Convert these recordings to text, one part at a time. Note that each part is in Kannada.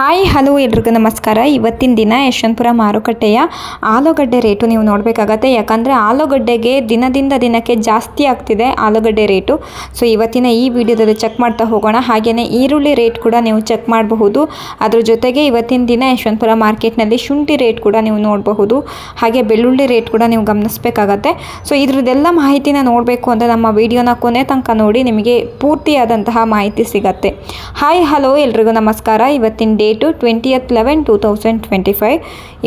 ಹಾಯ್, ಹಲೋ ಎಲ್ರಿಗೂ ನಮಸ್ಕಾರ. ಇವತ್ತಿನ ದಿನ ಯಶವಂತಪುರ ಮಾರುಕಟ್ಟೆಯ ಆಲೂಗಡ್ಡೆ ರೇಟು ನೀವು ನೋಡಬೇಕಾಗತ್ತೆ. ಯಾಕಂದರೆ ಆಲೂಗಡ್ಡೆಗೆ ದಿನದಿಂದ ದಿನಕ್ಕೆ ಜಾಸ್ತಿ ಆಗ್ತಿದೆ ಆಲೂಗಡ್ಡೆ ರೇಟು. ಸೊ ಇವತ್ತಿನ ಈ ವಿಡಿಯೋದಲ್ಲಿ ಚೆಕ್ ಮಾಡ್ತಾ ಹೋಗೋಣ. ಹಾಗೆಯೇ ಈರುಳ್ಳಿ ರೇಟ್ ಕೂಡ ನೀವು ಚೆಕ್ ಮಾಡಬಹುದು. ಅದ್ರ ಜೊತೆಗೆ ಇವತ್ತಿನ ದಿನ ಯಶವಂತಪುರ ಮಾರ್ಕೆಟ್ನಲ್ಲಿ ಶುಂಠಿ ರೇಟ್ ಕೂಡ ನೀವು ನೋಡಬಹುದು. ಹಾಗೆ ಬೆಳ್ಳುಳ್ಳಿ ರೇಟ್ ಕೂಡ ನೀವು ಗಮನಿಸಬೇಕಾಗತ್ತೆ. ಸೊ ಇದ್ರದ್ದೆಲ್ಲ ಮಾಹಿತಿನ ನೋಡಬೇಕು ಅಂದರೆ ನಮ್ಮ ವಿಡಿಯೋನ ಕೊನೆ ತನಕ ನೋಡಿ ನಿಮಗೆ ಪೂರ್ತಿಯಾದಂತಹ ಮಾಹಿತಿ ಸಿಗತ್ತೆ. ಹಾಯ್, ಹಲೋ ಎಲ್ರಿಗೂ ನಮಸ್ಕಾರ. ಇವತ್ತಿನ date twentieth eleven two thousand twenty five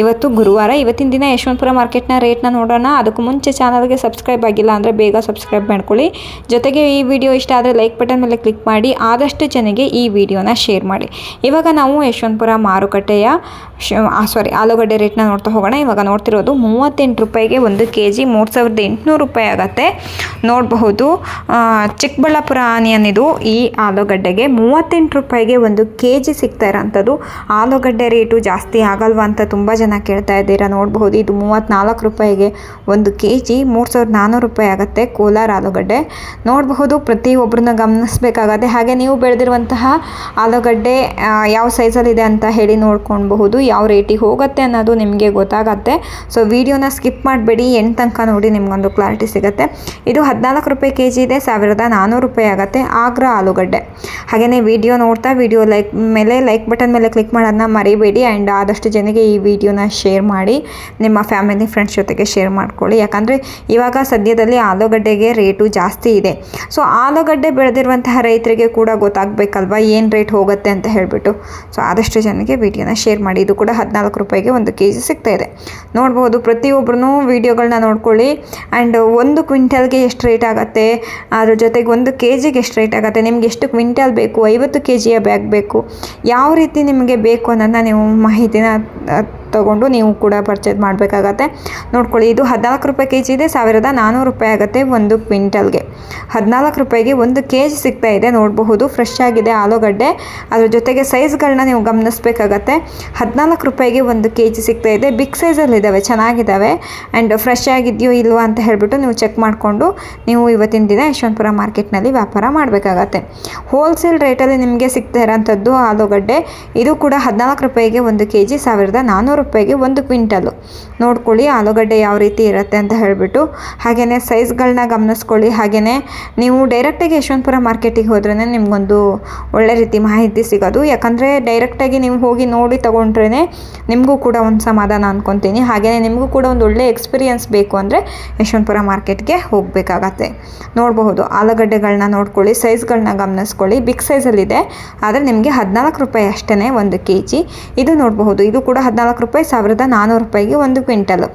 ಇವತ್ತು ಗುರುವಾರ, ಇವತ್ತಿನ ದಿನ ಯಶವಂತಪುರ ಮಾರ್ಕೆಟ್ನ ರೇಟ್ನ ನೋಡೋಣ. ಅದಕ್ಕೂ ಮುಂಚೆ ಚಾನಲ್ಗೆ ಸಬ್ಸ್ಕ್ರೈಬ್ ಆಗಿಲ್ಲ ಅಂದರೆ ಬೇಗ ಸಬ್ಸ್ಕ್ರೈಬ್ ಮಾಡ್ಕೊಳ್ಳಿ. ಜೊತೆಗೆ ಈ ವಿಡಿಯೋ ಇಷ್ಟ ಆದರೆ ಲೈಕ್ ಬಟನ್ ಮೇಲೆ ಕ್ಲಿಕ್ ಮಾಡಿ, ಆದಷ್ಟು ಜನಗೆ ಈ ವಿಡಿಯೋನ ಶೇರ್ ಮಾಡಿ. ಇವಾಗ ನಾವು ಯಶವಂತಪುರ ಮಾರುಕಟ್ಟೆಯ ಸಾರಿ ಆಲೂಗಡ್ಡೆ ರೇಟ್ನ ನೋಡ್ತಾ ಹೋಗೋಣ. ಇವಾಗ ನೋಡ್ತಿರೋದು ಮೂವತ್ತೆಂಟು ರೂಪಾಯಿಗೆ ಒಂದು ಕೆ ಜಿ ಮೂರು ರೂಪಾಯಿ ಆಗುತ್ತೆ. ನೋಡಬಹುದು ಚಿಕ್ಕಬಳ್ಳಾಪುರ ಆನಿಯನ್ ಇದು ಈ ಆಲೂಗಡ್ಡೆಗೆ ಮೂವತ್ತೆಂಟು ರೂಪಾಯಿಗೆ ಒಂದು ಕೆ ಜಿ ಸಿಗ್ತಾ ಆಲೂಗಡ್ಡೆ ರೇಟು ಜಾಸ್ತಿ ಆಗಲ್ವಾ ಅಂತ ತುಂಬ ಜನ ಕೇಳ್ತಾ ಇದ್ದೀರಾ. ನೋಡಬಹುದು ಇದು ಮೂವತ್ತ್ನಾಲ್ಕು ರೂಪಾಯಿಗೆ ಒಂದು ಕೆ ಜಿ ಮೂರು ಸಾವಿರದ ನಾನ್ನೂರು ರೂಪಾಯಿ ಆಗುತ್ತೆ ಕೋಲಾರ ಆಲೂಗಡ್ಡೆ. ನೋಡಬಹುದು ಪ್ರತಿಯೊಬ್ಬರನ್ನ ಗಮನಿಸಬೇಕಾಗತ್ತೆ. ಹಾಗೆ ನೀವು ಬೆಳೆದಿರುವಂತಹ ಆಲೂಗಡ್ಡೆ ಯಾವ ಸೈಜಲ್ಲಿದೆ ಅಂತ ಹೇಳಿ ನೋಡ್ಕೊಳ್ಬಹುದು. ಯಾವ ರೇಟಿಗೆ ಹೋಗುತ್ತೆ ಅನ್ನೋದು ನಿಮಗೆ ಗೊತ್ತಾಗತ್ತೆ. ಸೊ ವಿಡಿಯೋನ ಸ್ಕಿಪ್ ಮಾಡಬೇಡಿ. ಎಂಟು ತನಕ ನೋಡಿ ನಿಮಗೊಂದು ಕ್ಲಾರಿಟಿ ಸಿಗುತ್ತೆ. ಇದು ಹದಿನಾಲ್ಕು ರೂಪಾಯಿ ಕೆ ಜಿ ಇದೆ. ಸಾವಿರದ ನಾನ್ನೂರು ರೂಪಾಯಿ ಆಗುತ್ತೆ. ಆಗ್ರಾ ಆಲೂಗಡ್ಡೆ. ಹಾಗೆಯೇ ವಿಡಿಯೋ ನೋಡ್ತಾ, ವಿಡಿಯೋ ಲೈಕ್, ಮೇಲೆ ಲೈಕ್ ಬಟನ್ ಮೇಲೆ ಕ್ಲಿಕ್ ಮಾಡೋದನ್ನ ಮರಿಬೇಡಿ ಆ್ಯಂಡ್ ಆದಷ್ಟು ಜನಗೆ ಈ ವಿಡಿಯೋನ ಶೇರ್ ಮಾಡಿ, ನಿಮ್ಮ ಫ್ಯಾಮಿಲಿ ಫ್ರೆಂಡ್ಸ್ ಜೊತೆಗೆ ಶೇರ್ ಮಾಡ್ಕೊಳ್ಳಿ. ಯಾಕಂದರೆ ಇವಾಗ ಸದ್ಯದಲ್ಲಿ ಆಲೂಗಡ್ಡೆಗೆ ರೇಟು ಜಾಸ್ತಿ ಇದೆ. ಸೊ ಆಲೂಗಡ್ಡೆ ಬೆಳೆದಿರುವಂತಹ ರೈತರಿಗೆ ಕೂಡ ಗೊತ್ತಾಗಬೇಕಲ್ವಾ ಏನು ರೇಟ್ ಹೋಗುತ್ತೆ ಅಂತ ಹೇಳಿಬಿಟ್ಟು. ಸೊ ಆದಷ್ಟು ಜನಕ್ಕೆ ವಿಡಿಯೋನ ಶೇರ್ ಮಾಡಿ. ಇದು ಕೂಡ ಹದಿನಾಲ್ಕು ರೂಪಾಯಿಗೆ ಒಂದು ಕೆ ಜಿ ಸಿಗ್ತಾ ಇದೆ. ನೋಡ್ಬೋದು ಪ್ರತಿಯೊಬ್ಬರೂ ವಿಡಿಯೋಗಳನ್ನ ನೋಡ್ಕೊಳ್ಳಿ. ಆ್ಯಂಡ್ ಒಂದು ಕ್ವಿಂಟಲ್ಗೆ ಎಷ್ಟು ರೇಟ್ ಆಗುತ್ತೆ? ಅದ್ರ ಜೊತೆಗೆ ಒಂದು ಕೆ ಜಿಗೆ ಎಷ್ಟು ರೇಟ್ ಆಗುತ್ತೆ? ನಿಮ್ಗೆ ಎಷ್ಟು ಕ್ವಿಂಟಲ್ ಬೇಕು? ಐವತ್ತು ಕೆ ಜಿಯ ಬ್ಯಾಗ್ ಬೇಕು? ಯಾವ ರೀತಿ ನಿಮಗೆ ಬೇಕು ಅನ್ನೋದನ್ನ ನೀವು ಮಾಹಿತಿನ ತಗೊಂಡು ನೀವು ಕೂಡ ಪರ್ಚೇಸ್ ಮಾಡಬೇಕಾಗತ್ತೆ. ನೋಡ್ಕೊಳ್ಳಿ, ಇದು ಹದಿನಾಲ್ಕು ರೂಪಾಯಿ ಕೆ ಜಿ ಇದೆ, ಸಾವಿರದ ನಾನ್ನೂರು ರೂಪಾಯಿ ಆಗುತ್ತೆ ಒಂದು ಕ್ವಿಂಟಲ್ಗೆ. ಹದಿನಾಲ್ಕು ರೂಪಾಯಿಗೆ ಒಂದು ಕೆ ಜಿ ಸಿಗ್ತಾ ಇದೆ, ನೋಡಬಹುದು ಫ್ರೆಶ್ ಆಗಿದೆ ಆಲೂಗಡ್ಡೆ. ಅದ್ರ ಜೊತೆಗೆ ಸೈಜ್ಗಳನ್ನ ನೀವು ಗಮನಿಸಬೇಕಾಗತ್ತೆ. ಹದಿನಾಲ್ಕು ರೂಪಾಯಿಗೆ ಒಂದು ಕೆ ಜಿ ಸಿಗ್ತಾ ಇದೆ ಬಿಗ್ ಸೈಜಲ್ಲಿ ಇದ್ದಾವೆ ಚೆನ್ನಾಗಿದ್ದಾವೆ ಆ್ಯಂಡ್ ಫ್ರೆಶ್ ಆಗಿದೆಯೋ ಇಲ್ವೋ ಅಂತ ಹೇಳಿಬಿಟ್ಟು ನೀವು ಚೆಕ್ ಮಾಡಿಕೊಂಡು, ನೀವು ಇವತ್ತಿನ ದಿನ ಯಶವಂತಪುರ ಮಾರ್ಕೆಟ್ನಲ್ಲಿ ವ್ಯಾಪಾರ ಮಾಡಬೇಕಾಗತ್ತೆ. ಹೋಲ್ಸೇಲ್ ರೇಟಲ್ಲಿ ನಿಮಗೆ ಸಿಗ್ತಾ ಇರೋಂಥದ್ದು ಆಲೂಗಡ್ಡೆ. ಇದು ಕೂಡ ಹದಿನಾಲ್ಕು ರೂಪಾಯಿಗೆ ಒಂದು ಕೆ ಜಿ ಸಾವಿರದ ನಾನ್ನೂರು ರೂಪಾಯಿಗೆ ಒಂದು ಕ್ವಿಂಟಲು. ನೋಡ್ಕೊಳ್ಳಿ ಆಲೂಗಡ್ಡೆ ಯಾವ ರೀತಿ ಇರುತ್ತೆ ಅಂತ ಹೇಳಿಬಿಟ್ಟು. ಹಾಗೆಯೇ ಸೈಜ್ಗಳನ್ನ ಗಮನಿಸ್ಕೊಳ್ಳಿ. ಹಾಗೆಯೇ ನೀವು ಡೈರೆಕ್ಟಾಗಿ ಯಶವಂತಪುರ ಮಾರ್ಕೆಟಿಗೆ ಹೋದ್ರೇ ನಿಮಗೊಂದು ಒಳ್ಳೆ ರೀತಿ ಮಾಹಿತಿ ಸಿಗೋದು. ಯಾಕಂದರೆ ಡೈರೆಕ್ಟಾಗಿ ನೀವು ಹೋಗಿ ನೋಡಿ ತೊಗೊಂಡ್ರೇ ನಿಮಗೂ ಕೂಡ ಒಂದು ಸಮಾಧಾನ ಅಂದ್ಕೊತೀನಿ ಹಾಗೆಯೇ ನಿಮಗೂ ಕೂಡ ಒಂದು ಒಳ್ಳೆ ಎಕ್ಸ್ಪೀರಿಯನ್ಸ್ ಬೇಕು ಅಂದರೆ ಯಶವಂತಪುರ ಮಾರ್ಕೆಟ್ಗೆ ಹೋಗಬೇಕಾಗತ್ತೆ. ನೋಡಬಹುದು ಆಲೂಗಡ್ಡೆಗಳನ್ನ ನೋಡ್ಕೊಳ್ಳಿ ಸೈಜ್ಗಳನ್ನ ಗಮನಿಸ್ಕೊಳ್ಳಿ. ಬಿಗ್ ಸೈಜಲ್ಲಿದೆ. ಆದರೆ ನಿಮಗೆ ಹದಿನಾಲ್ಕು ರೂಪಾಯಿ ಅಷ್ಟೇ ಒಂದು ಕೆ ಜಿ ಇದು ನೋಡಬಹುದು. ಇದು ಕೂಡ ಹದಿನಾಲ್ಕು ರೂಪಾಯಿ ಸಾವಿರದ ನಾನ್ನೂರು ರೂಪಾಯಿಗೆ ಒಂದು ಕ್ವಿಂಟಲು.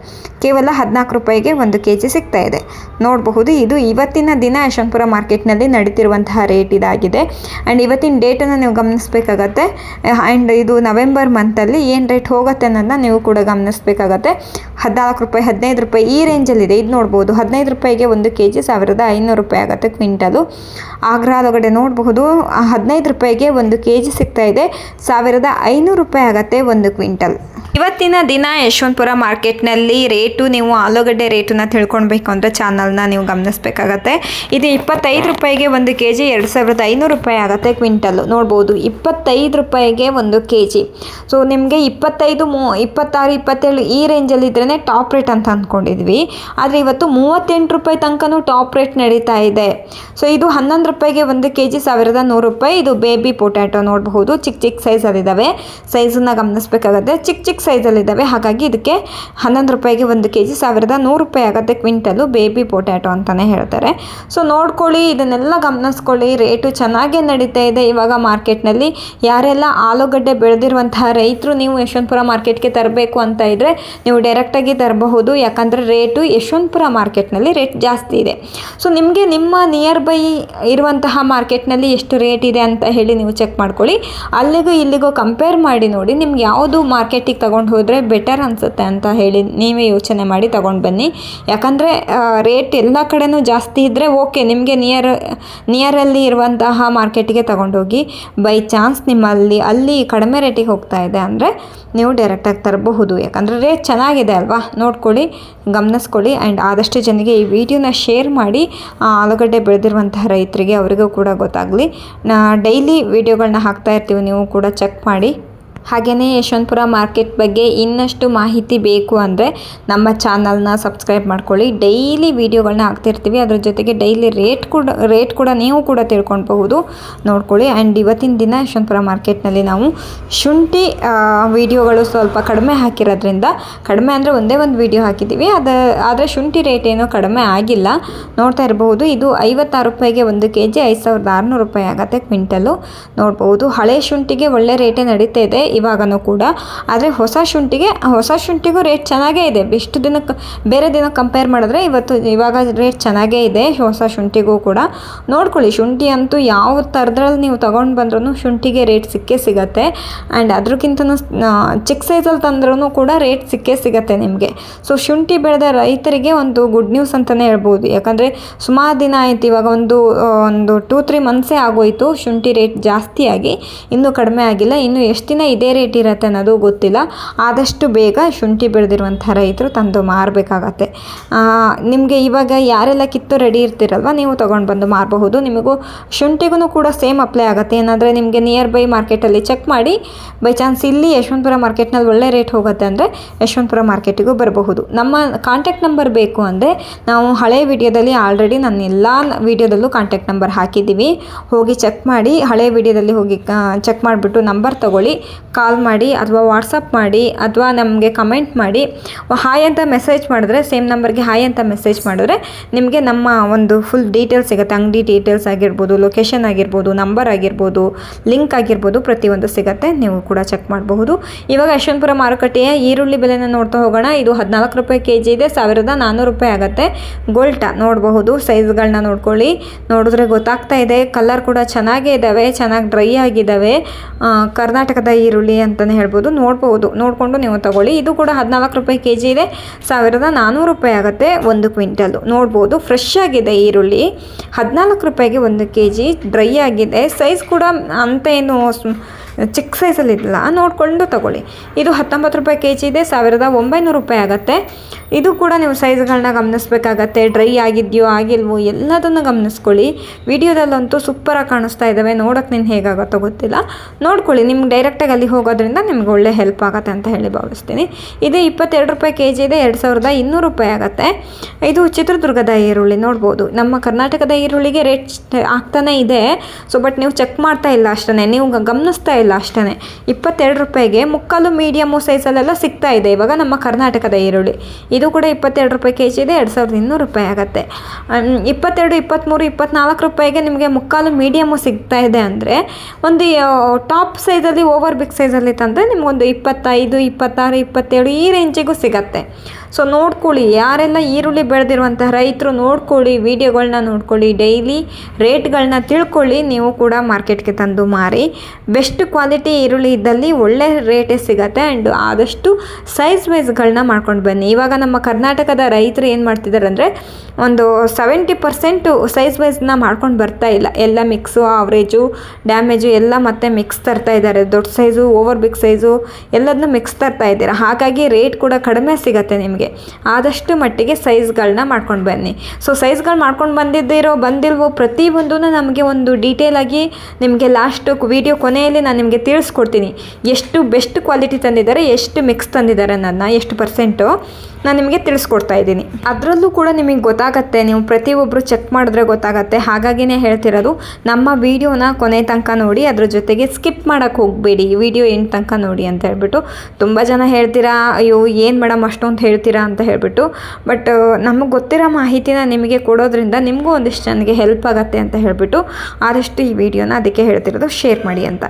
ಕೇವಲ ಹದಿನಾಲ್ಕು ರೂಪಾಯಿಗೆ ಒಂದು ಕೆ ಜಿ ಸಿಗ್ತಾ ಇದೆ. ನೋಡಬಹುದು, ಇದು ಇವತ್ತಿನ ದಿನ ಯಶವಂತಪುರ ಮಾರ್ಕೆಟ್ನಲ್ಲಿ ನಡೀತಿರುವಂತಹ ರೇಟ್ ಇದಾಗಿದೆ. ಆ್ಯಂಡ್ ಇವತ್ತಿನ ಡೇಟನ್ನು ನೀವು ಗಮನಿಸಬೇಕಾಗತ್ತೆ. ಆ್ಯಂಡ್ ಇದು ನವೆಂಬರ್ ಮಂತಲ್ಲಿ ಏನು ರೇಟ್ ಹೋಗುತ್ತೆ ಅನ್ನೋದನ್ನ ನೀವು ಕೂಡ ಗಮನಿಸಬೇಕಾಗತ್ತೆ. ಹದಿನಾಲ್ಕು ರೂಪಾಯಿ, ಹದಿನೈದು ರೂಪಾಯಿ ಈ ರೇಂಜಲ್ಲಿದೆ. ಇದು ನೋಡ್ಬೋದು ಹದಿನೈದು ರೂಪಾಯಿಗೆ ಒಂದು ಕೆ ಜಿ ಸಾವಿರದ ಐನೂರು ರೂಪಾಯಿ ಆಗುತ್ತೆ ಕ್ವಿಂಟಲು. ಆಗ್ರಾ ಆಲೂಗಡ್ಡೆ ನೋಡಬಹುದು, ಹದಿನೈದು ರೂಪಾಯಿಗೆ ಒಂದು ಕೆ ಜಿ ಸಿಗ್ತಾ ಇದೆ. ಸಾವಿರದ ಐನೂರು ರೂಪಾಯಿ ಆಗುತ್ತೆ ಒಂದು ಕ್ವಿಂಟಲ್. ಇವತ್ತಿನ ದಿನ ಯಶವಂತಪುರ ಮಾರ್ಕೆಟ್ನಲ್ಲಿ ರೇಟು ನೀವು ಆಲೂಗಡ್ಡೆ ರೇಟನ್ನು ತಿಳ್ಕೊಳ್ಬೇಕು ಅಂದರೆ ಚಾನಲ್ನ ನೀವು ಗಮನಿಸಬೇಕಾಗತ್ತೆ. ಇದು ಇಪ್ಪತ್ತೈದು ರೂಪಾಯಿಗೆ ಒಂದು ಕೆ ಜಿ ಎರಡು ಸಾವಿರದ ಐನೂರು ರೂಪಾಯಿ ಆಗುತ್ತೆ ಕ್ವಿಂಟಲ್ಲು. ನೋಡ್ಬೋದು, ಇಪ್ಪತ್ತೈದು ರೂಪಾಯಿಗೆ ಒಂದು ಕೆ ಜಿ ಸೊ, ನಿಮಗೆ ಇಪ್ಪತ್ತೈದು ಮೂ, ಇಪ್ಪತ್ತಾರು, ಇಪ್ಪತ್ತೇಳು ಈ ರೇಂಜಲ್ಲಿ ಇದ್ರೇ ಟಾಪ್ ರೇಟ್ ಅಂತ ಅಂದ್ಕೊಂಡಿದ್ವಿ. ಆದರೆ ಇವತ್ತು ಮೂವತ್ತೆಂಟು ರೂಪಾಯಿ ತನಕನೂ ಟಾಪ್ ರೇಟ್ ನಡೀತಾ ಇದೆ. ಸೊ, ಇದು ಹನ್ನೊಂದು ರೂಪಾಯಿಗೆ ಒಂದು ಕೆ ಜಿ ಸಾವಿರದ ನೂರು ರೂಪಾಯಿ. ಇದು ಬೇಬಿ ಪೊಟ್ಯಾಟೊ ನೋಡಬಹುದು. ಚಿಕ್ಕ ಚಿಕ್ಕ ಸೈಜಲ್ಲಿದ್ದಾವೆ. ಸೈಜನ್ನು ಗಮನಿಸಬೇಕಾಗತ್ತೆ. ಚಿಕ್ಕ ಚಿಕ್ಕ ಸೈಜಲ್ಲಿದ್ದಾವೆ ಹಾಗಾಗಿ ಇದಕ್ಕೆ ಹನ್ನೊಂದು ರೂಪಾಯಿಗೆ ಒಂದು ಕೆ ಜಿ ಸಾವಿರದ ನೂರು ರೂಪಾಯಿ ಆಗುತ್ತೆ ಕ್ವಿಂಟಲು ಬೇಬಿ ಪೊಟ್ಯಾಟೊ ಅಂತಲೇ ಹೇಳ್ತಾರೆ. ಸೊ ನೋಡ್ಕೊಳ್ಳಿ, ಇದನ್ನೆಲ್ಲ ಗಮನಿಸ್ಕೊಳ್ಳಿ. ರೇಟು ಚೆನ್ನಾಗೇ ನಡೀತಾ ಇದೆ. ಇವಾಗ ಮಾರ್ಕೆಟ್ನಲ್ಲಿ ಯಾರೆಲ್ಲ ಆಲೂಗಡ್ಡೆ ಬೆಳೆದಿರುವಂತಹ ರೈತರು ನೀವು ಯಶವಂತಪುರ ಮಾರ್ಕೆಟ್ಗೆ ತರಬೇಕು ಅಂತ ಇದ್ದರೆ ನೀವು ಡೈರೆಕ್ಟಾಗಿ ತರಬಹುದು. ಯಾಕಂದರೆ ರೇಟು ಯಶವಂತಪುರ ಮಾರ್ಕೆಟ್ನಲ್ಲಿ ರೇಟ್ ಜಾಸ್ತಿ ಇದೆ. ಸೊ ನಿಮಗೆ ನಿಮ್ಮ ನಿಯರ್ ಬೈ ಇರುವಂತಹ ಮಾರ್ಕೆಟ್ನಲ್ಲಿ ಎಷ್ಟು ರೇಟ್ ಇದೆ ಅಂತ ಹೇಳಿ ನೀವು ಚೆಕ್ ಮಾಡ್ಕೊಳ್ಳಿ. ಅಲ್ಲಿಗೂ ಇಲ್ಲಿಗೂ ಕಂಪೇರ್ ಮಾಡಿ ನೋಡಿ, ನಿಮ್ಗೆ ಯಾವುದು ಮಾರ್ಕೆಟಿಗೆ ತಗೊಂಡು ಹೋದರೆ ಬೆಟರ್ ಅನಿಸುತ್ತೆ ಅಂತ ಹೇಳಿ ನೀವೇ ಯೋಚನೆ ಮಾಡಿ ತೊಗೊಂಡು ಬನ್ನಿ. ಯಾಕಂದರೆ ರೇಟ್ ಎಲ್ಲ ಕಡೆನೂ ಜಾಸ್ತಿ ಇದ್ದರೆ ಓಕೆ ನಿಮಗೆ ನಿಯರ್ ನಿಯರಲ್ಲಿ ಇರುವಂತಹ ಮಾರ್ಕೆಟಿಗೆ ತಗೊಂಡೋಗಿ ಬೈ ಚಾನ್ಸ್ ನಿಮ್ಮಲ್ಲಿ, ಅಲ್ಲಿ ಕಡಿಮೆ ರೇಟಿಗೆ ಹೋಗ್ತಾ ಇದೆ ಅಂದರೆ ನೀವು ಡೈರೆಕ್ಟಾಗಿ ತರಬಹುದು. ಯಾಕಂದರೆ ರೇಟ್ ಚೆನ್ನಾಗಿದೆ ಅಲ್ವಾ? ನೋಡ್ಕೊಳ್ಳಿ, ಗಮನಿಸ್ಕೊಳ್ಳಿ ಆ್ಯಂಡ್ ಆದಷ್ಟು ಜನರಿಗೆ ಈ ವಿಡಿಯೋನ ಶೇರ್ ಮಾಡಿ ಆಲೂಗಡ್ಡೆ ಬೆಳೆದಿರುವಂತಹ ರೈತರಿಗೆ ಅವರಿಗೂ ಕೂಡ ಗೊತ್ತಾಗಲಿ. ನಾ ಡೈಲಿ ವಿಡಿಯೋಗಳನ್ನ ಹಾಕ್ತಾ ಇರ್ತೀವಿ, ನೀವು ಕೂಡ ಚೆಕ್ ಮಾಡಿ. ಹಾಗೆಯೇ ಯಶವಂತಪುರ ಮಾರ್ಕೆಟ್ ಬಗ್ಗೆ ಇನ್ನಷ್ಟು ಮಾಹಿತಿ ಬೇಕು ಅಂದರೆ ನಮ್ಮ ಚಾನಲ್ನ ಸಬ್ಸ್ಕ್ರೈಬ್ ಮಾಡ್ಕೊಳ್ಳಿ. ಡೈಲಿ ವೀಡಿಯೋಗಳನ್ನ ಹಾಕ್ತಿರ್ತೀವಿ. ಅದ್ರ ಜೊತೆಗೆ ಡೈಲಿ ರೇಟ್ ಕೂಡ ರೇಟ್ ಕೂಡ ನೀವು ಕೂಡ ತಿಳ್ಕೊಳ್ಬಹುದು. ನೋಡ್ಕೊಳ್ಳಿ. ಆ್ಯಂಡ್ ಇವತ್ತಿನ ದಿನ ಯಶವಂತಪುರ ಮಾರ್ಕೆಟ್ನಲ್ಲಿ ನಾವು ಶುಂಠಿ ವಿಡಿಯೋಗಳು ಸ್ವಲ್ಪ ಕಡಿಮೆ ಹಾಕಿರೋದ್ರಿಂದ, ಕಡಿಮೆ ಅಂದರೆ ಒಂದೇ ಒಂದು ವಿಡಿಯೋ ಹಾಕಿದ್ದೀವಿ. ಅದು, ಆದರೆ ಶುಂಠಿ ರೇಟ್ ಏನೋ ಕಡಿಮೆ ಆಗಿಲ್ಲ. ನೋಡ್ತಾ ಇರಬಹುದು. ಇದು ಐವತ್ತಾರು ರೂಪಾಯಿಗೆ ಒಂದು ಕೆ ಜಿ ಐದು ಸಾವಿರದ ಆರುನೂರು ರೂಪಾಯಿ ಆಗುತ್ತೆ ಕ್ವಿಂಟಲು. ನೋಡ್ಬೋದು ಹಳೆ ಶುಂಠಿಗೆ ಒಳ್ಳೆ ರೇಟೇ ನಡೀತಾ ಇದೆ. ಇವಾಗನೂ ಕೂಡ. ಆದರೆ ಹೊಸ ಶುಂಠಿಗೆ, ಹೊಸ ಶುಂಠಿಗೂ ರೇಟ್ ಚೆನ್ನಾಗೇ ಇದೆ. ಎಷ್ಟು ದಿನಕ್ಕೆ ಬೇರೆ ದಿನ ಕಂಪೇರ್ ಮಾಡಿದ್ರೆ ಇವತ್ತು, ಇವಾಗ ರೇಟ್ ಚೆನ್ನಾಗೇ ಇದೆ ಹೊಸ ಶುಂಠಿಗೂ ಕೂಡ. ನೋಡ್ಕೊಳ್ಳಿ, ಶುಂಠಿ ಅಂತೂ ಯಾವ ಥರದ್ರಲ್ಲಿ ನೀವು ತೊಗೊಂಡು ಬಂದ್ರೂ ಶುಂಠಿಗೆ ರೇಟ್ ಸಿಕ್ಕೇ ಸಿಗತ್ತೆ. ಆ್ಯಂಡ್ ಅದಕ್ಕಿಂತ ಚಿಕ್ಕ ಸೈಜಲ್ಲಿ ತಂದ್ರೂ ಕೂಡ ರೇಟ್ ಸಿಕ್ಕೇ ಸಿಗತ್ತೆ ನಿಮಗೆ. ಸೊ ಶುಂಠಿ ಬೆಳೆದ ರೈತರಿಗೆ ಒಂದು ಗುಡ್ ನ್ಯೂಸ್ ಅಂತಲೇ ಹೇಳ್ಬೋದು. ಯಾಕಂದರೆ ಸುಮಾರು ದಿನ ಆಯಿತು, ಇವಾಗ ಒಂದು ಒಂದು ಟೂ ತ್ರೀ ಮಂತ್ಸೇ ಆಗೋಯಿತು, ಶುಂಠಿ ರೇಟ್ ಜಾಸ್ತಿಯಾಗಿ ಇನ್ನೂ ಕಡಿಮೆ ಆಗಿಲ್ಲ. ಇನ್ನು ಎಷ್ಟು ದಿನ ಇದೇ ರೇಟ್ ಇರುತ್ತೆ ಅನ್ನೋದು ಗೊತ್ತಿಲ್ಲ. ಆದಷ್ಟು ಬೇಗ ಶುಂಠಿ ಬೆಳೆದಿರುವಂಥ ರೈತರು ತಂದು ಮಾರಬೇಕಾಗತ್ತೆ. ನಿಮಗೆ ಇವಾಗ ಯಾರೆಲ್ಲ ಕಿತ್ತು ರೆಡಿ ಇರ್ತಿರಲ್ವ, ನೀವು ತೊಗೊಂಡು ಬಂದು ಮಾರಬಹುದು. ನಿಮಗೂ ಶುಂಠಿಗೂ ಕೂಡ ಸೇಮ್ ಅಪ್ಲೈ ಆಗುತ್ತೆ. ಏನಾದರೆ ನಿಮಗೆ ನಿಯರ್ ಬೈ ಮಾರ್ಕೆಟಲ್ಲಿ ಚೆಕ್ ಮಾಡಿ ಬೈ ಚಾನ್ಸ್ ಇಲ್ಲಿ ಯಶವಂತಪುರ ಮಾರ್ಕೆಟ್ನಲ್ಲಿ ಒಳ್ಳೆ ರೇಟ್ ಹೋಗುತ್ತೆ ಅಂದರೆ ಯಶವಂತಪುರ ಮಾರ್ಕೆಟಿಗೂ ಬರಬಹುದು. ನಮ್ಮ ಕಾಂಟ್ಯಾಕ್ಟ್ ನಂಬರ್ ಬೇಕು ಅಂದರೆ ನಾವು ಹಳೆ ವಿಡಿಯೋದಲ್ಲಿ ಆಲ್ರೆಡಿ ನಾನು ಎಲ್ಲ ವಿಡಿಯೋದಲ್ಲೂ ಕಾಂಟ್ಯಾಕ್ಟ್ ನಂಬರ್ ಹಾಕಿದ್ದೀವಿ. ಹೋಗಿ ಚೆಕ್ ಮಾಡಿ, ಹಳೆ ವಿಡಿಯೋದಲ್ಲಿ ಹೋಗಿ ಚೆಕ್ ಮಾಡಿಬಿಟ್ಟು ನಂಬರ್ ತಗೊಳ್ಳಿ. ಕಾಲ್ ಮಾಡಿ ಅಥವಾ ವಾಟ್ಸಪ್ ಮಾಡಿ ಅಥವಾ ನಮಗೆ ಕಮೆಂಟ್ ಮಾಡಿ ಹಾಯ್ ಅಂತ ಮೆಸೇಜ್ ಮಾಡಿದ್ರೆ ಸೇಮ್ ನಂಬರ್ಗೆ ಹಾಯ್ ಅಂತ ಮೆಸೇಜ್ ಮಾಡಿದ್ರೆ ನಿಮಗೆ ನಮ್ಮ ಒಂದು ಫುಲ್ ಡೀಟೇಲ್ಸ್ ಸಿಗುತ್ತೆ. ಅಂಗಡಿ ಡೀಟೇಲ್ಸ್ ಆಗಿರ್ಬೋದು ಲೊಕೇಶನ್ ಆಗಿರ್ಬೋದು ನಂಬರ್ ಆಗಿರ್ಬೋದು ಲಿಂಕ್ ಆಗಿರ್ಬೋದು ಪ್ರತಿಯೊಂದು ಸಿಗುತ್ತೆ. ನೀವು ಕೂಡ ಚೆಕ್ ಮಾಡಬಹುದು. ಇವಾಗ ಯಶವಂತಪುರ ಮಾರುಕಟ್ಟೆಯ ಈರುಳ್ಳಿ ಬೆಲೆನ ನೋಡ್ತಾ ಹೋಗೋಣ. ಇದು ಹದಿನಾಲ್ಕು ರೂಪಾಯಿ ಕೆ ಜಿ ಇದೆ. ಸಾವಿರದ ನಾನ್ನೂರು ರೂಪಾಯಿ ಆಗುತ್ತೆ. ಗೋಲ್ಟ ನೋಡಬಹುದು. ಸೈಜ್ಗಳನ್ನ ನೋಡ್ಕೊಳ್ಳಿ. ನೋಡಿದ್ರೆ ಗೊತ್ತಾಗ್ತಾ ಇದೆ. ಕಲರ್ ಕೂಡ ಚೆನ್ನಾಗೇ ಇದ್ದಾವೆ ಚೆನ್ನಾಗಿ ಡ್ರೈ ಆಗಿದ್ದಾವೆ ಕರ್ನಾಟಕದ ಈರುಳ್ಳಿ ಅಂತಲೇ ಹೇಳ್ಬೋದು. ನೋಡ್ಬೋದು. ನೋಡಿಕೊಂಡು ನೀವು ತಗೊಳ್ಳಿ. ಇದು ಕೂಡ ಹದಿನಾಲ್ಕು ರೂಪಾಯಿ ಕೆ ಜಿ ಇದೆ. ಸಾವಿರದ ನಾನ್ನೂರು ರೂಪಾಯಿ ಆಗುತ್ತೆ ಒಂದು ಕ್ವಿಂಟಲ್ಲು ನೋಡ್ಬೋದು. ಫ್ರೆಶ್ ಆಗಿದೆ ಈರುಳ್ಳಿ. ಹದಿನಾಲ್ಕು ರೂಪಾಯಿಗೆ ಒಂದು ಕೆ ಜಿ ಡ್ರೈ ಆಗಿದೆ. ಸೈಜ್ ಕೂಡ ಅಂತ ಏನು ಚಿಕ್ಕ ಸೈಜಲ್ಲಿ ಇಲ್ಲ ನೋಡಿಕೊಂಡು ತಗೊಳ್ಳಿ. ಇದು ಹತ್ತೊಂಬತ್ತು ರೂಪಾಯಿ ಕೆ ಜಿ ಇದೆ, ಸಾವಿರದ ಒಂಬೈನೂರು ರೂಪಾಯಿ ಆಗುತ್ತೆ. ಇದು ಕೂಡ ನೀವು ಸೈಜ್ಗಳನ್ನ ಗಮನಿಸ್ಬೇಕಾಗತ್ತೆ. ಡ್ರೈ ಆಗಿದೆಯೋ, ಆಗಿಲ್ವೋ, ಎಲ್ಲದನ್ನು ಗಮನಿಸ್ಕೊಳ್ಳಿ. ವಿಡಿಯೋದಲ್ಲಂತೂ ಸೂಪರಾಗಿ ಕಾಣಿಸ್ತಾ ಇದ್ದಾವೆ ನೋಡೋಕೆ ನೀನು ಹೇಗಾಗುತ್ತೋ ಗೊತ್ತಿಲ್ಲ. ನೋಡ್ಕೊಳ್ಳಿ, ನಿಮ್ಗೆ ಡೈರೆಕ್ಟಾಗಿ ಅಲ್ಲಿ ಹೋಗೋದ್ರಿಂದ ನಿಮ್ಗೆ ಒಳ್ಳೆ ಹೆಲ್ಪ್ ಆಗುತ್ತೆ ಅಂತ ಹೇಳಿ ಭಾವಿಸ್ತೀನಿ. ಇದು ಇಪ್ಪತ್ತೆರಡು ರೂಪಾಯಿ ಕೆ ಜಿ ಇದೆ, ಎರಡು ಸಾವಿರದ ಇನ್ನೂರು ರೂಪಾಯಿ ಆಗುತ್ತೆ. ಇದು ಚಿತ್ರದುರ್ಗದ ಈರುಳ್ಳಿ, ನೋಡ್ಬೋದು. ನಮ್ಮ ಕರ್ನಾಟಕದ ಈರುಳ್ಳಿಗೆ ರೇಟ್ ಆಗ್ತಾನೇ ಇದೆ. ಸೊ ಬಟ್ ನೀವು ಚೆಕ್ ಮಾಡ್ತಾ ಇಲ್ಲ ಅಷ್ಟೇ ನೀವು ಗಮನಿಸ್ತಾ ಇಲ್ಲ. ಅಷ್ಟೇ ಇಪ್ಪತ್ತೆರಡು ರೂಪಾಯಿಗೆ ಮುಕ್ಕಾಲು ಮೀಡಿಯಮು ಸೈಜಲ್ಲೆಲ್ಲ ಸಿಗ್ತಾ ಇದೆ. ಇವಾಗ ನಮ್ಮ ಕರ್ನಾಟಕದ ಈರುಳ್ಳಿ. ಇದು ಕೂಡ ಇಪ್ಪತ್ತೆರಡು ರೂಪಾಯಿ ಕೆ ಜಿ ಇದೆ. ಎರಡು ಸಾವಿರದ ಇನ್ನೂರು ರೂಪಾಯಿ ಆಗುತ್ತೆ. ಇಪ್ಪತ್ತೆರಡು, ಇಪ್ಪತ್ತ್ಮೂರು, ಇಪ್ಪತ್ನಾಲ್ಕು ರೂಪಾಯಿಗೆ ನಿಮಗೆ ಮುಕ್ಕಾಲು ಮೀಡಿಯಮು ಸಿಗ್ತಾ ಇದೆ ಅಂದರೆ ಒಂದು ಟಾಪ್ ಸೈಜಲ್ಲಿ ಓವರ್ ಬಿಗ್ ಸೈಜಲ್ಲಿ ತಂದರೆ ನಿಮಗೊಂದು ಇಪ್ಪತ್ತೈದು, ಇಪ್ಪತ್ತಾರು, ಇಪ್ಪತ್ತೇಳು ಈ ರೇಂಜಿಗೂ ಸಿಗತ್ತೆ. ಸೊ ನೋಡ್ಕೊಳ್ಳಿ, ಯಾರೆಲ್ಲ ಈರುಳ್ಳಿ ಬೆಳೆದಿರುವಂತಹ ರೈತರು ನೋಡ್ಕೊಳ್ಳಿ ವಿಡಿಯೋಗಳನ್ನ ನೋಡ್ಕೊಳ್ಳಿ ಡೈಲಿ ರೇಟ್ಗಳನ್ನ ತಿಳ್ಕೊಳ್ಳಿ, ನೀವು ಕೂಡ ಮಾರ್ಕೆಟ್ಗೆ ತಂದು ಮಾರಿ. ಬೆಸ್ಟ್ ಕ್ವಾಲಿಟಿ ಈರುಳ್ಳಿ ಇದ್ದಲ್ಲಿ ಒಳ್ಳೆ ರೇಟೇ ಸಿಗತ್ತೆ ಆ್ಯಂಡ್ ಆದಷ್ಟು ಸೈಜ್ ವೈಸ್ಗಳನ್ನ ಮಾಡ್ಕೊಂಡು ಬನ್ನಿ. ಇವಾಗ ನಮ್ಮ ಕರ್ನಾಟಕದ ರೈತರು ಏನು ಮಾಡ್ತಿದ್ದಾರೆ ಅಂದರೆ ಒಂದು ಸೆವೆಂಟಿ ಪರ್ಸೆಂಟು ಸೈಜ್ ವೈಸ್ನ ಮಾಡ್ಕೊಂಡು ಬರ್ತಾ ಇಲ್ಲ. ಎಲ್ಲ ಮಿಕ್ಸು ಆವ್ರೇಜು ಡ್ಯಾಮೇಜು ಎಲ್ಲ ಮತ್ತೆ ಮಿಕ್ಸ್ ತರ್ತಾ ಇದ್ದಾರೆ. ದೊಡ್ಡ ಸೈಜು ಓವರ್ ಬಿಗ್ ಸೈಜು ಎಲ್ಲದನ್ನೂ ಮಿಕ್ಸ್ ತರ್ತಾ ಇದ್ದೀರಾ. ಹಾಗಾಗಿ ರೇಟ್ ಕೂಡ ಕಡಿಮೆ ಸಿಗತ್ತೆ ನಿಮಗೆ. ಆದಷ್ಟು ಮಟ್ಟಿಗೆ ಸೈಜ್ಗಳನ್ನ ಮಾಡ್ಕೊಂಡು ಬನ್ನಿ. ಸೊ ಸೈಜ್ಗಳು ಮಾಡ್ಕೊಂಡು ಬಂದಿದ್ದಿರೋ, ಬಂದಿಲ್ವೋ ಪ್ರತಿಯೊಂದೂ ನಮಗೆ ಒಂದು ಡೀಟೇಲಾಗಿ ನಿಮಗೆ ಲಾಸ್ಟ್ ವೀಡಿಯೋ ಕೊನೆಯಲ್ಲಿ ನಾನು ನಿಮಗೆ ತಿಳಿಸ್ಕೊಡ್ತೀನಿ. ಎಷ್ಟು ಬೆಸ್ಟ್ ಕ್ವಾಲಿಟಿ ತಂದಿದ್ದಾರೆ, ಎಷ್ಟು ಮಿಕ್ಸ್ ತಂದಿದ್ದಾರೆ ನನ್ನ ಎಷ್ಟು ಪರ್ಸೆಂಟು ನಾನು ನಿಮಗೆ ತಿಳಿಸ್ಕೊಡ್ತಾ ಇದ್ದೀನಿ. ಅದರಲ್ಲೂ ಕೂಡ ನಿಮಗೆ ಗೊತ್ತಾಗತ್ತೆ, ನೀವು ಪ್ರತಿಯೊಬ್ಬರು ಚೆಕ್ ಮಾಡಿದ್ರೆ ಗೊತ್ತಾಗತ್ತೆ. ಹಾಗಾಗಿನೇ ಹೇಳ್ತಿರೋದು, ನಮ್ಮ ವಿಡಿಯೋನ ಕೊನೆ ತನಕ ನೋಡಿ, ಅದ್ರ ಜೊತೆಗೆ ಸ್ಕಿಪ್ ಮಾಡೋಕ್ಕೆ ಹೋಗಬೇಡಿ. ವಿಡಿಯೋ ಏನು ತನಕ ನೋಡಿ ಅಂತ ಹೇಳ್ಬಿಟ್ಟು, ತುಂಬ ಜನ ಹೇಳ್ತೀರಾ, ಅಯ್ಯೋ, ಏನು ಮೇಡಮ್ ಅಷ್ಟೊಂದು ಹೇಳ್ತೀರಾ ಅಂತ ಹೇಳ್ಬಿಟ್ಟು ಬಟ್ ನಮಗೆ ಗೊತ್ತಿರೋ ಮಾಹಿತಿನ ನಿಮಗೆ ಕೊಡೋದ್ರಿಂದ ನಿಮಗೂ ಒಂದಿಷ್ಟು ಜನಕ್ಕೆ ಹೆಲ್ಪ್ ಆಗುತ್ತೆ ಅಂತ ಹೇಳ್ಬಿಟ್ಟು, ಆದಷ್ಟು ಈ ವಿಡಿಯೋನ ಅದಕ್ಕೆ ಹೇಳ್ತಿರೋದು ಶೇರ್ ಮಾಡಿ ಅಂತ.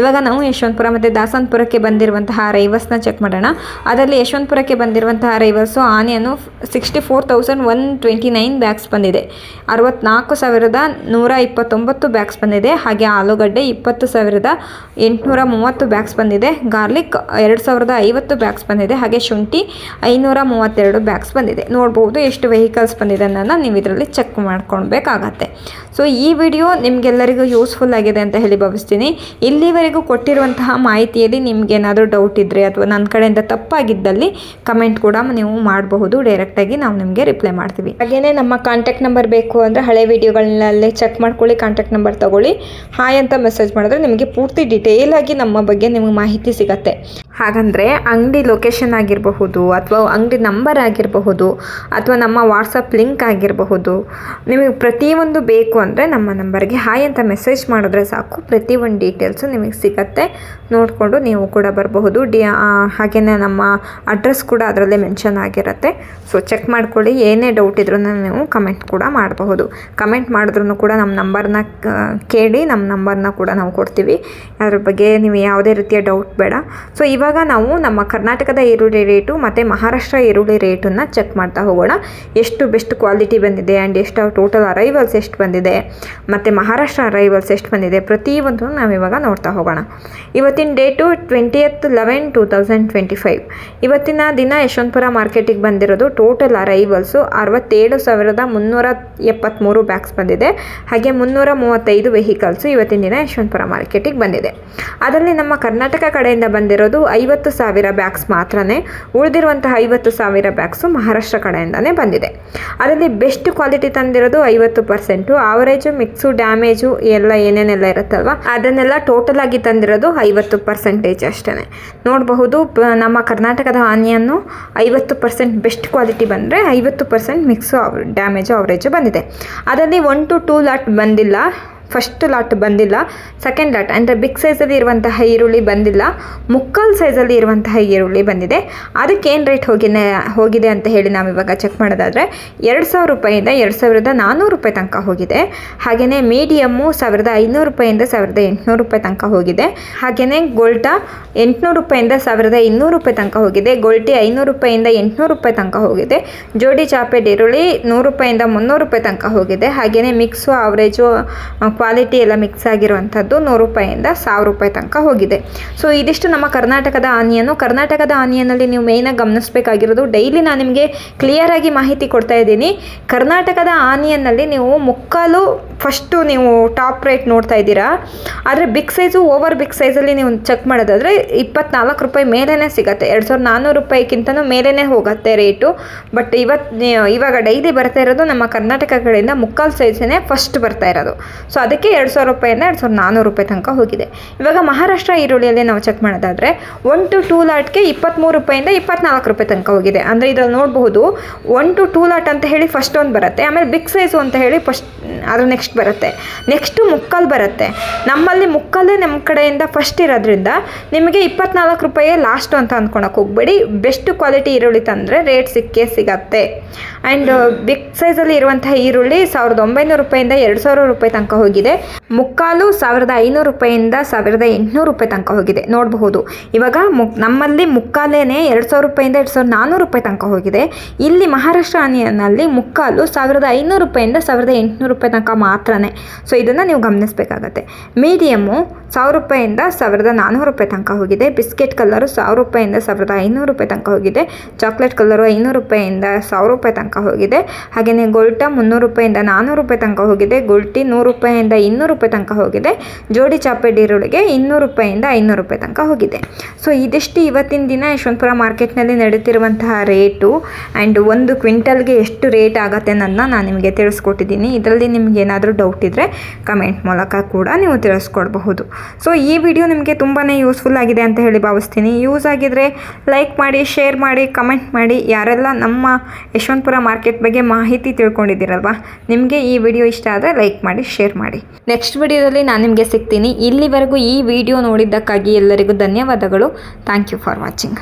ಇವಾಗ ನಾವು ಯಶವಂತಪುರ ಮತ್ತು ದಾಸಂತಪುರಕ್ಕೆ ಬಂದಿರುವಂತಹ ರೈವಸ್ನ ಚೆಕ್ ಮಾಡೋಣ. ಅದರಲ್ಲಿ ಯಶವಂತಪುರಕ್ಕೆ ಬಂದಿರುವಂತಹ ರೈವಸ್ಸು ಆನೆಯನ್ನು sixty four thousand one twenty nine bags ಬಂದಿದೆ. ಅರವತ್ನಾಲ್ಕು ಸಾವಿರದ ನೂರ ಇಪ್ಪತ್ತೊಂಬತ್ತು ಬ್ಯಾಗ್ಸ್ ಬಂದಿದೆ. ಹಾಗೆ ಆಲೂಗಡ್ಡೆ ಇಪ್ಪತ್ತು ಸಾವಿರದ ಎಂಟುನೂರ ಮೂವತ್ತು ಬ್ಯಾಗ್ಸ್ ಬಂದಿದೆ. ಗಾರ್ಲಿಕ್ ಎರಡು ಸಾವಿರದ ಐವತ್ತು ಬ್ಯಾಗ್ಸ್ ಬಂದಿದೆ. ಹಾಗೆ ಶುಂಠಿ ಐನೂರ ಮೂವತ್ತೆರಡು ಬ್ಯಾಗ್ಸ್ ಬಂದಿದೆ. ನೋಡ್ಬೋದು ಎಷ್ಟು ವೆಹಿಕಲ್ಸ್ ಬಂದಿದೆ ಅನ್ನೋದನ್ನ ನೀವು ಇದರಲ್ಲಿ ಚೆಕ್ ಮಾಡ್ಕೊಳ್ಬೇಕಾಗತ್ತೆ. ಸೊ ಈ ವಿಡಿಯೋ ನಿಮಗೆಲ್ಲರಿಗೂ ಯೂಸ್ಫುಲ್ ಆಗಿದೆ ಅಂತ ಹೇಳಿ ಭಾವಿಸ್ತೀನಿ. ಇಲ್ಲಿವರೆಗೂ ಕೊಟ್ಟಿರುವಂತಹ ಮಾಹಿತಿಯಲ್ಲಿ ನಿಮಗೇನಾದರೂ ಡೌಟ್ ಇದ್ದರೆ ಅಥವಾ ನನ್ನ ಕಡೆಯಿಂದ ತಪ್ಪಾಗಿದ್ದಲ್ಲಿ ಕಮೆಂಟ್ ಕೂಡ ನೀವು ಮಾಡಬಹುದು ಡೈರೆಕ್ಟಾಗಿ ನಾವು ನಿಮಗೆ ರಿಪ್ಲೈ ಮಾಡ್ತೀವಿ. ಹಾಗೆಯೇ ನಮ್ಮ ಕಾಂಟ್ಯಾಕ್ಟ್ ನಂಬರ್ ಬೇಕು ಅಂದರೆ ಹಳೆ ವಿಡಿಯೋಗಳಲ್ಲೇ ಚೆಕ್ ಮಾಡ್ಕೊಳ್ಳಿ ಕಾಂಟ್ಯಾಕ್ಟ್ ನಂಬರ್ ತಗೊಳ್ಳಿ. ಹಾಯ್ ಅಂತ ಮೆಸೇಜ್ ಮಾಡಿದ್ರೆ ನಿಮಗೆ ಪೂರ್ತಿ ಡಿಟೇಲ್ ಆಗಿ ನಮ್ಮ ಬಗ್ಗೆ ನಿಮಗೆ ಮಾಹಿತಿ ಸಿಗತ್ತೆ. ಹಾಗಂದರೆ ಅಂಗಡಿ ಲೊಕೇಶನ್ ಆಗಿರಬಹುದು ಅಥವಾ ಅಂಗಡಿ ನಂಬರ್ ಆಗಿರಬಹುದು ಅಥವಾ ನಮ್ಮ ವಾಟ್ಸಪ್ ಲಿಂಕ್ ಆಗಿರಬಹುದು. ನಿಮಗೆ ಪ್ರತಿಯೊಂದು ಬೇಕು ಅಂದರೆ ನಮ್ಮ ನಂಬರ್ಗೆ ಹಾಯ್ ಅಂತ ಮೆಸೇಜ್ ಮಾಡಿದ್ರೆ ಸಾಕು. ಪ್ರತಿಯೊಂದು ಡೀಟೇಲ್ಸು ನಿಮಗೆ ಸಿಗತ್ತೆ. ನೋಡಿಕೊಂಡು ನೀವು ಕೂಡ ಬರಬಹುದು. ಡಿ ಹಾಗೆಯೇ ನಮ್ಮ ಅಡ್ರೆಸ್ ಕೂಡ ಅದರಲ್ಲೇ ಮೆನ್ಷನ್ ಆಗಿರುತ್ತೆ ಸೊ ಚೆಕ್ ಮಾಡ್ಕೊಳ್ಳಿ. ಏನೇ ಡೌಟ್ ಇದ್ರೂ ನೀವು ಕಮೆಂಟ್ ಕೂಡ ಮಾಡಬಹುದು. ಕಮೆಂಟ್ ಮಾಡಿದ್ರೂ ಕೂಡ ನಮ್ಮ ನಂಬರ್ನ ಕೇಳಿ ನಮ್ಮ ನಂಬರ್ನ ಕೂಡ ನಾವು ಕೊಡ್ತೀವಿ. ಅದ್ರ ಬಗ್ಗೆ ನೀವು ಯಾವುದೇ ರೀತಿಯ ಡೌಟ್ ಬೇಡ. ಸೊ ಇವಾಗ ನಾವು ನಮ್ಮ ಕರ್ನಾಟಕದ ಈರುಳ್ಳಿ ರೇಟು ಮತ್ತು ಮಹಾರಾಷ್ಟ್ರ ಈರುಳ್ಳಿ ರೇಟನ್ನು ಚೆಕ್ ಮಾಡ್ತಾ ಹೋಗೋಣ. ಎಷ್ಟು ಬೆಸ್ಟ್ ಕ್ವಾಲಿಟಿ ಬಂದಿದೆ ಆ್ಯಂಡ್ ಎಷ್ಟು ಟೋಟಲ್ ಅರೈವಲ್ಸ್ ಎಷ್ಟು ಬಂದಿದೆ. ಮತ್ತು ಮಹಾರಾಷ್ಟ್ರ ಅರೈವಲ್ಸ್ ಎಷ್ಟು ಬಂದಿದೆ. ಪ್ರತಿಯೊಂದು ಇವಾಗ ನೋಡ್ತಾ ಹೋಗೋಣ. ಇವತ್ತಿನ date twentieth eleven two thousand twenty five ಇವತ್ತಿನ ದಿನ ಯಶವಂತಪುರ ಮಾರ್ಕೆಟಿಗೆ ಬಂದಿರೋದು ಟೋಟಲ್ ಅರೈವಲ್ಸು ಅರವತ್ತೇಳು ಸಾವಿರದ ಮುನ್ನೂರ ಎಪ್ಪತ್ತ್ಮೂರು ಬ್ಯಾಗ್ಸ್ ಬಂದಿದೆ. ಹಾಗೆ ಮುನ್ನೂರ ಮೂವತ್ತೈದು ವೆಹಿಕಲ್ಸು ಇವತ್ತಿನ ದಿನ ಯಶವಂತಪುರ ಮಾರ್ಕೆಟಿಗೆ ಬಂದಿದೆ. ಅದರಲ್ಲಿ ನಮ್ಮ ಕರ್ನಾಟಕ ಕಡೆಯಿಂದ ಬಂದಿರೋದು ಐವತ್ತು ಸಾವಿರ ಬ್ಯಾಗ್ಸ್ ಮಾತ್ರನೇ. ಉಳಿದಿರುವಂತಹ ಐವತ್ತು ಸಾವಿರ ಬ್ಯಾಗ್ಸು ಮಹಾರಾಷ್ಟ್ರ ಕಡೆಯಿಂದನೇ ಬಂದಿದೆ. ಅದರಲ್ಲಿ ಬೆಸ್ಟ್ ಕ್ವಾಲಿಟಿ ತಂದಿರೋದು ಐವತ್ತು ಪರ್ಸೆಂಟು ಆವರೇಜು ಮಿಕ್ಸು ಡ್ಯಾಮೇಜು ಎಲ್ಲ ಏನೇನೆಲ್ಲ ಇರುತ್ತಲ್ವ? ಅದನ್ನೆಲ್ಲ ಟೋಟಲ್ ಆಗಿ ತಂದಿರೋದು ಐವತ್ತು ಪರ್ಸೆಂಟೇಜ್ ಅಷ್ಟೇ ನೋಡಬಹುದು ನಮ್ಮ ಕರ್ನಾಟಕದ ಆನಿಯನ್ನು ಐವತ್ತು ಪರ್ಸೆಂಟ್ ಬೆಸ್ಟ್ ಕ್ವಾಲಿಟಿ ಬಂದರೆ ಐವತ್ತು ಪರ್ಸೆಂಟ್ ಮಿಕ್ಸು ಡ್ಯಾಮೇಜು ಅವರೇಜು ಬಂದಿದೆ. ಅದರಲ್ಲಿ ಒನ್ ಟು ಟೂ ಲಾಟ್ ಬಂದಿಲ್ಲ. ಫಸ್ಟ್ ಲಾಟ್ ಬಂದಿಲ್ಲ ಸೆಕೆಂಡ್ ಲಾಟ್ ಅಂದರೆ ಬಿಗ್ ಸೈಜಲ್ಲಿ ಇರುವಂತಹ ಈರುಳ್ಳಿ ಬಂದಿಲ್ಲ, ಮುಕ್ಕಾಲು ಸೈಜಲ್ಲಿ ಇರುವಂತಹ ಈರುಳ್ಳಿ ಬಂದಿದೆ. ಅದಕ್ಕೆ ಏನು ರೇಟ್ ಹೋಗಿದೆ ಹೋಗಿದೆ ಅಂತ ಹೇಳಿ ನಾವು ಇವಾಗ ಚೆಕ್ ಮಾಡೋದಾದರೆ, ಎರಡು ಸಾವಿರ ರೂಪಾಯಿಂದ ಎರಡು ಸಾವಿರದ ನಾನ್ನೂರು ರೂಪಾಯಿ ತನಕ ಹೋಗಿದೆ. ಹಾಗೆಯೇ ಮೀಡಿಯಮ್ಮು ಸಾವಿರದ ಐನೂರು ರೂಪಾಯಿಂದ ಸಾವಿರದ ಎಂಟುನೂರು ರೂಪಾಯಿ ತನಕ ಹೋಗಿದೆ. ಹಾಗೆಯೇ ಗೋಲ್ಟಾ ಎಂಟುನೂರು ರೂಪಾಯಿಂದ ಸಾವಿರದ ಇನ್ನೂರು ರೂಪಾಯಿ ತನಕ ಹೋಗಿದೆ. ಗೋಲ್ಟಿ ಐನೂರು ರೂಪಾಯಿಂದ ಎಂಟುನೂರು ರೂಪಾಯಿ ತನಕ ಹೋಗಿದೆ. ಜೋಡಿ ಚಾಪೆ ಈರುಳ್ಳಿ ನೂರು ರೂಪಾಯಿಂದ ಮುನ್ನೂರು ರೂಪಾಯಿ ತನಕ ಹೋಗಿದೆ. ಹಾಗೆಯೇ ಮಿಕ್ಸು ಅವರೇಜು ಕ್ವಾಲಿಟಿ ಎಲ್ಲ ಮಿಕ್ಸ್ ಆಗಿರುವಂಥದ್ದು ನೂರು ರೂಪಾಯಿಂದ ಸಾವಿರ ರೂಪಾಯಿ ತನಕ ಹೋಗಿದೆ. ಸೊ ಇದಿಷ್ಟು ನಮ್ಮ ಕರ್ನಾಟಕದ ಆನಿಯನ್ನು ಕರ್ನಾಟಕದ ಆನಿಯನ್ನಲ್ಲಿ ನೀವು ಮೇಯ್ನಾಗಿ ಗಮನಿಸಬೇಕಾಗಿರೋದು ಡೈಲಿ ನಾನು ನಿಮಗೆ ಕ್ಲಿಯರಾಗಿ ಮಾಹಿತಿ ಕೊಡ್ತಾ ಇದ್ದೀನಿ. ಕರ್ನಾಟಕದ ಆನಿಯನ್ನಲ್ಲಿ ನೀವು ಮುಕ್ಕಾಲು ಫಸ್ಟು ನೀವು ಟಾಪ್ ರೇಟ್ ನೋಡ್ತಾ ಇದ್ದೀರಾ. ಆದರೆ ಬಿಗ್ ಸೈಜು ಓವರ್ ಬಿಗ್ ಸೈಜಲ್ಲಿ ನೀವು ಚೆಕ್ ಮಾಡೋದಾದರೆ ಇಪ್ಪತ್ನಾಲ್ಕು ರೂಪಾಯಿ ಮೇಲೇ ಸಿಗುತ್ತೆ. ಎರಡು ಸಾವಿರದ ನಾನ್ನೂರು ರೂಪಾಯಿಗಿಂತನೂ ಮೇಲೇ ಹೋಗುತ್ತೆ ರೇಟು ಬಟ್ ಇವತ್ತು ಇವಾಗ ಡೈಲಿ ಬರ್ತಾ ಇರೋದು ನಮ್ಮ ಕರ್ನಾಟಕ ಮುಕ್ಕಾಲು ಸೈಜೇ ಫಸ್ಟ್ ಬರ್ತಾ ಇರೋದು. ಸೊ ಅದಕ್ಕೆ ಎರಡು ಸಾವಿರ ರೂಪಾಯಿಂದ ಎರಡು ಸಾವಿರದ ನಾನ್ನೂರು ರೂಪಾಯಿ ತನಕ ಹೋಗಿದೆ. ಇವಾಗ ಮಹಾರಾಷ್ಟ್ರ ಈರುಳ್ಳಿಯಲ್ಲಿ ನಾವು ಚೆಕ್ ಮಾಡೋದಾದರೆ ಒನ್ ಟು ಟೂ ಲಾಟ್ಗೆ ಇಪ್ಪತ್ತ್ಮೂರು ರೂಪಾಯಿಂದ ಇಪ್ಪತ್ನಾಲ್ಕು ರೂಪಾಯಿ ತನಕ ಹೋಗಿದೆ. ಅಂದರೆ ಇದರಲ್ಲಿ ನೋಡಬಹುದು ಒನ್ ಟು ಟೂ ಲಾಟ್ ಅಂತ ಹೇಳಿ ಫಸ್ಟ್ ಒಂದು ಬರುತ್ತೆ, ಆಮೇಲೆ ಬಿಗ್ ಸೈಜು ಅಂತ ಹೇಳಿ ಫಸ್ಟ್ ಅದು ನೆಕ್ಸ್ಟ್ ಬರುತ್ತೆ. ನೆಕ್ಸ್ಟು ಮುಕ್ಕಾಲು ಬರುತ್ತೆ. ನಮ್ಮಲ್ಲಿ ಮುಕ್ಕಲ್ಲೇ ನಮ್ಮ ಕಡೆಯಿಂದ ಫಸ್ಟ್ ಇರೋದ್ರಿಂದ ನಿಮಗೆ ಇಪ್ಪತ್ನಾಲ್ಕು ರೂಪಾಯಿ ಲಾಸ್ಟು ಅಂತ ಅಂದ್ಕೊಳಕ್ಕೆ ಹೋಗಬೇಡಿ. ಬೆಸ್ಟ್ ಕ್ವಾಲಿಟಿ ಈರುಳ್ಳಿ ತಂದರೆ ರೇಟ್ ಸಿಕ್ಕೇ ಸಿಗತ್ತೆ. ಆ್ಯಂಡ್ ಬಿಗ್ ಸೈಜಲ್ಲಿ ಇರುವಂತಹ ಈರುಳ್ಳಿ ಸಾವಿರದ ಒಂಬೈನೂರು ರೂಪಾಯಿಂದ ಎರಡು ಸಾವಿರ ರೂಪಾಯಿ ತನಕ ಹೋಗಿದೆ. ಮುಕ್ಕಾಲು ಸಾವಿರದ ಐನೂರು ರೂಪಾಯಿಂದ ಸಾವಿರದ ಎಂಟುನೂರು ರೂಪಾಯಿ ತನಕ ಹೋಗಿದೆ. ನೋಡಬಹುದು. ಇವಾಗ ಮುಕ್, ನಮ್ಮಲ್ಲಿ ಮುಕ್ಕಾಲೇನೆ ಎರಡು ಸಾವಿರ ರೂಪಾಯಿಂದ ಎರಡು ಸಾವಿರದ ನಾನ್ನೂರು ರೂಪಾಯಿ ತನಕ ಹೋಗಿದೆ. ಇಲ್ಲಿ ಮಹಾರಾಷ್ಟ್ರ ಆನಿಯನ್ನಲ್ಲಿ ಮುಕ್ಕಾಲು ಸಾವಿರದ ಐನೂರು ರೂಪಾಯಿಂದ ಸಾವಿರದ ಎಂಟುನೂರು ರೂಪಾಯಿ ತನಕ ಮಾತ್ರನೇ. ಸೊ, ಇದನ್ನು ನೀವು ಗಮನಿಸಬೇಕಾಗತ್ತೆ. ಮೀಡಿಯಮ್ಮು ಸಾವಿರ ರೂಪಾಯಿಂದ ಸಾವಿರದ ನಾನ್ನೂರು ರೂಪಾಯಿ ತನಕ ಹೋಗಿದೆ. ಬಿಸ್ಕೆಟ್ ಕಲರು ಸಾವಿರ ರೂಪಾಯಿಂದ ಸಾವಿರದ ಐನೂರು ರೂಪಾಯಿ ತನಕ ಹೋಗಿದೆ. ಚಾಕ್ಲೇಟ್ ಕಲರು ಐನೂರು ರೂಪಾಯಿಂದ ಸಾವಿರ ರೂಪಾಯಿ ತನಕ ಹೋಗಿದೆ. ಹಾಗೆಯೇ ಗೋಲ್ಟ ಮುನ್ನೂರು ರೂಪಾಯಿಂದ ನಾನ್ನೂರು ರೂಪಾಯಿ ತನಕ ಹೋಗಿದೆ. ಗೋಲ್ಟಿ ನೂರು ರೂಪಾಯಿಂದ ಇನ್ನೂರು ರೂಪಾಯಿ ತನಕ ಹೋಗಿದೆ. ಜೋಡಿ ಚಾಪೆ ಈರುಳ್ಳಿಗೆ ಇನ್ನೂರು ರೂಪಾಯಿಂದ ಐನೂರು ರೂಪಾಯಿ ತನಕ ಹೋಗಿದೆ. ಸೊ ಇದಿಷ್ಟು ಇವತ್ತಿನ ದಿನ ಯಶವಂತಪುರ ಮಾರ್ಕೆಟ್ನಲ್ಲಿ ನಡೀತಿರುವಂತಹ ರೇಟು ಆ್ಯಂಡ್ ಒಂದು ಕ್ವಿಂಟಲ್ಗೆ ಎಷ್ಟು ರೇಟ್ ಆಗುತ್ತೆ ಅನ್ನೋದನ್ನ ನಾನು ನಿಮಗೆ ತಿಳಿಸ್ಕೊಟ್ಟಿದ್ದೀನಿ. ಇದರಲ್ಲಿ ನಿಮ್ಗೆ ಏನಾದರೂ ಡೌಟ್ ಇದ್ದರೆ ಕಮೆಂಟ್ ಮೂಲಕ ಕೂಡ ನೀವು ತಿಳಿಸ್ಕೊಡ್ಬಹುದು. ಸೊ ಈ ವಿಡಿಯೋ ನಿಮಗೆ ತುಂಬಾ ಯೂಸ್ಫುಲ್ ಆಗಿದೆ ಅಂತ ಹೇಳಿ ಭಾವಿಸ್ತೀನಿ. ಯೂಸ್ ಆಗಿದ್ರೆ ಲೈಕ್ ಮಾಡಿ ಶೇರ್ ಮಾಡಿ ಕಮೆಂಟ್ ಮಾಡಿ. ಯಾರೆಲ್ಲ ನಮ್ಮ ಯಶವಂತಪುರ ಮಾರ್ಕೆಟ್ ಬಗ್ಗೆ ಮಾಹಿತಿ ತಿಳ್ಕೊಂಡಿದ್ದೀರಲ್ವಾ, ನಿಮಗೆ ಈ ವಿಡಿಯೋ ಇಷ್ಟ ಆದರೆ ಲೈಕ್ ಮಾಡಿ ಶೇರ್ ಮಾಡಿ. ನೆಕ್ಸ್ಟ್ ವಿಡಿಯೋದಲ್ಲಿ ನಾನು ನಿಮಗೆ ಸಿಗ್ತೀನಿ. ಇಲ್ಲಿವರೆಗೂ ಈ ವಿಡಿಯೋ ನೋಡಿದ್ದಕ್ಕಾಗಿ ಎಲ್ಲರಿಗೂ ಧನ್ಯವಾದಗಳು. Thank you for watching